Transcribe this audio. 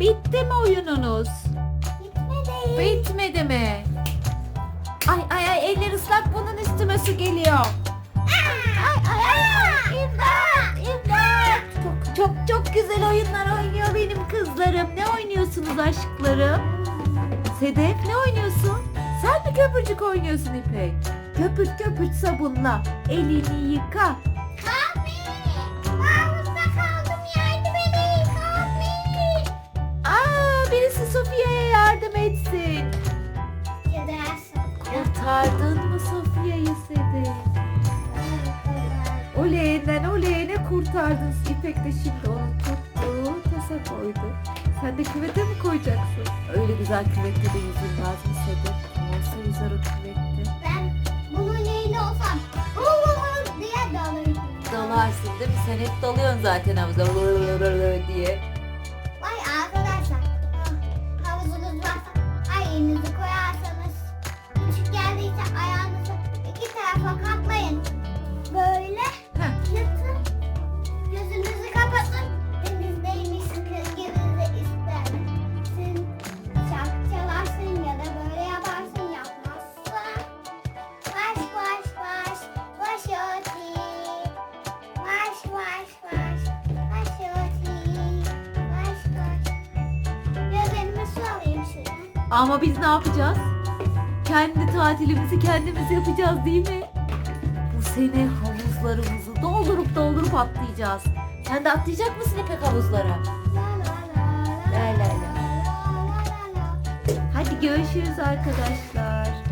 Bitti mi oyununuz? Gitmedi. Bitmedi mi? Ay ay ay eller ıslak bunun üstüme su geliyor. Ay ay ay ay imdat imdat. Çok çok çok güzel oyunlar oynuyor benim kızlarım. Ne oynuyorsunuz aşklarım? Sedef ne oynuyorsun? Sen mi köpürcük oynuyorsun İpek? Köpürt köpürt sabunla. Elini yıka. Oleğinden oleğine kurtardın. İpek de şimdi onu tuttu, tasa koydu. Sen de küvete mi koyacaksın? Öyle güzel küvette de yüzülmez mi Sedef? Olsa yüzer o küvette. Ben bunun yerinde olsam diye dalarım. Dalarsın değil mi? Sen hep dalıyorsun zaten havuza diye. Ama biz ne yapacağız? Kendi tatilimizi kendimiz yapacağız değil mi? Bu sene havuzlarımızı doldurup doldurup atlayacağız. Sen de atlayacak mısın İpek havuzlara? La la la. Hadi görüşürüz arkadaşlar.